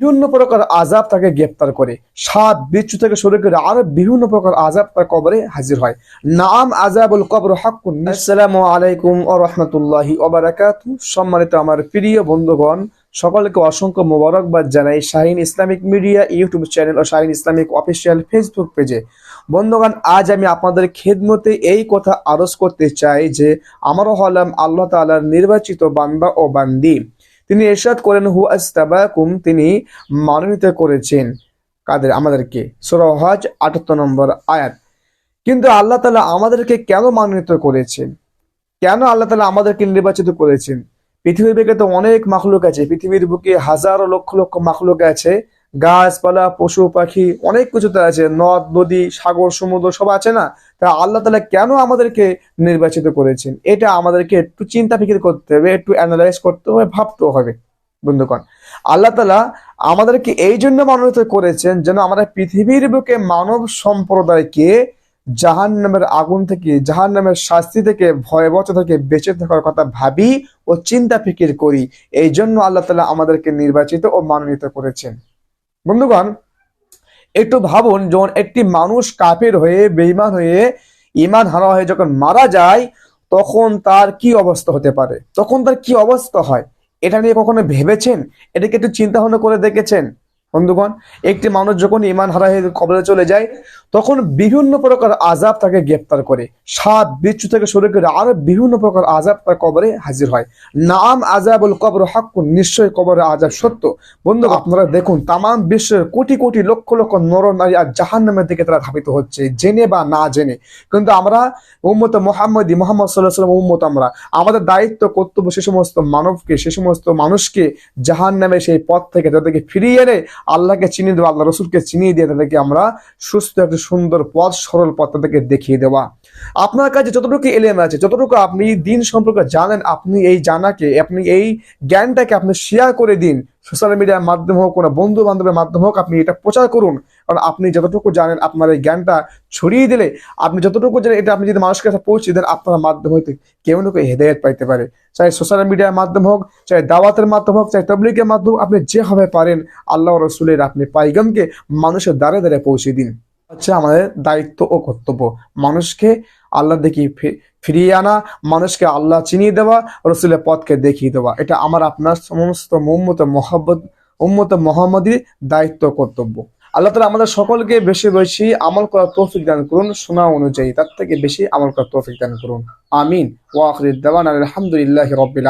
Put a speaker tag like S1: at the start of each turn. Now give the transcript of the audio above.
S1: বিভিন্ন প্রকার আজাব তাকে গ্রেপ্তার করে। সাত বিচ্ছু থেকে শুরু করে আরও বিভিন্ন প্রকার আজাব তার কবরে হাজির হয়। নাম আজাবুল কবর হাক্কুন আসসালামু আলাইকুম ও রহমতুল্লাহি ওবারাকাতু সম্মানিত আমার প্রিয় বন্ধুগণ, সকলকে অসংখ্য মোবারকবাদ জানাই Shahin Islamic media, YouTube channel ও শাহিন ইসলামিক অফিসিয়াল ফেসবুক পেজে। বন্ধুগণ, আজ আমি আপনাদের খেদমতে এই কথা আরজ করতে চাই যে, আমারও হলাম আল্লাহ তাআলার নির্বাচিত বান্দা ও বান্দি। তিনি এরশাদ করেন হু আস্তাবাকুম তিনি মনোনীত করেছেন কাদের, আমাদেরকে। সুরহাজ হজ, আটাত্তর নম্বর আয়াত। কিন্তু আল্লাহ তালা আমাদেরকে কেন মনোনীত করেছেন? কেন আল্লাহ তালা আমাদেরকে নির্বাচিত করেছেন? পৃথিবীর বুকে তো অনেক মাখলুক আছে, পৃথিবীর বুকে হাজারো লক্ষ লক্ষ মাখলুক আছে গাছপালা, পশু, পাখি, অনেক কিছুতে আছে। নদ, নদী, সাগর, সমুদ্র, সব আছে না? তা আল্লাহ তালা কেন আমাদেরকে নির্বাচিত করেছেন? এটা আমাদেরকে একটু চিন্তা ফিকির করতে হবে, একটু অ্যানালাইজ করতে হবে ভাবতে হবে, বন্ধুগণ। আল্লাহ তালা আমাদেরকে এই জন্য মনোনীত করেছেন যেন আমরা পৃথিবীর বুকে মানব সম্প্রদায়কে জাহান নামের আগুন থেকে জাহান নামের শাস্তি থেকে, ভয়াবহতা থেকে বেঁচে থাকার কথা ভাবি ও চিন্তা ফিকির করি। এই জন্য আল্লাহ তালা আমাদেরকে নির্বাচিত ও মনোনীত করেছেন। বন্ধুগণ, একটু ভাবুন, যখন একটি মানুষ কাফের হয়ে বেইমান হয়ে ইমান হারা হয়ে যখন মারা যায়, তখন তার কি অবস্থা হতে পারে? তখন তার কি অবস্থা হয়? এটা নিয়ে কখনো ভেবেছেন? এটাকে একটু চিন্তা ভাবনা করে দেখেছেন? বন্ধুগণ, একটি মানুষ যখন ইমান হারা হয়ে কবরে চলে যায় তখন বিভিন্ন প্রকার আজাব তাকে গ্রেপ্তার করে। সাত বিচ্ছু থেকে শুরু করে আরও বিভিন্ন প্রকার আজাব তার কবরে হাজির হয়। নাম আজাবুল কবর হাক্কুন, নিশ্চয় কবরে আজাব সত্য। বন্ধু আপনারা দেখুন, তামাম বিশ্বের কোটি কোটি লক্ষ লক্ষ নর নারী আর জাহান নামের দিকে তারা ধাবিত হচ্ছে, জেনে বা না জেনে। কিন্তু আমরা, উম্মত মোহাম্মদী, মোহাম্মদ সাল্লাহ সাল্লাম উম্মত আমরা। আমাদের দায়িত্ব, কর্তব্য সে সমস্ত মানবকে, সে সমস্ত মানুষকে জাহান নামে সেই পথ থেকে তাদেরকে ফিরিয়ে এনে আল্লাহকে চিনিয়ে দেওয়া আল্লাহ রসুলকে চিনিয়ে দিয়ে তাদেরকে আমরা সুস্থ সুন্দর পথ সরল পথ তাদেরকে দেখিয়ে দেওয়া। আপনার কাছে যতটুকু এলেম আছে যতটুকু আপনি দিন সম্পর্কে জানেন আপনি এই জানাকে আপনি এই জ্ঞানটাকে আপনি শেয়ার করে দিন। সোশ্যাল মিডিয়ার মাধ্যমে হোক কোনো বন্ধু বান্ধবের মাধ্যমে হোক আপনি এটা প্রচার করুন। কারণ আপনি যতটুকু জানেন আপনার এই জ্ঞানটা ছড়িয়ে দিলে আপনি যতটুকু জানেন এটা আপনি যদি মানুষের কাছে পৌঁছে দেন আপনার মাধ্যমে হয়তো কেউ না কেউ হেদায়ত পাইতে পারে। চাই সোশ্যাল মিডিয়ার মাধ্যমে হোক চাই দাওয়াতের মাধ্যমে হোক চাই মাধ্যমে হোক, আপনি যেভাবে পারেন আল্লাহ রসুলের আপনি পাইগমকে মানুষের দ্বারে দ্বারে পৌঁছে দিন। হচ্ছে আমাদের দায়িত্ব ও কর্তব্য। মানুষকে আল্লাহ দেখি ফিরিয়ে আনা, মানুষকে আল্লাহ চিনিয়ে দেওয়া, রসুলের পথকে দেখিয়ে দেওয়া। এটা আমার, আপনার সমস্ত মোহাম্মত মোহাম্মদ উম্মত মোহাম্মদীর দায়িত্ব কর্তব্য। আল্লাহ তালা আমাদের সকলকে বেশি বেশি আমল করার তৌফিক দান করুন। শোনা অনুযায়ী তার থেকে বেশি আমল করার তৌফিক দান করুন। আমিন। ওয়াখির দেওয়ান আলহামদুলিল্লাহ রবিল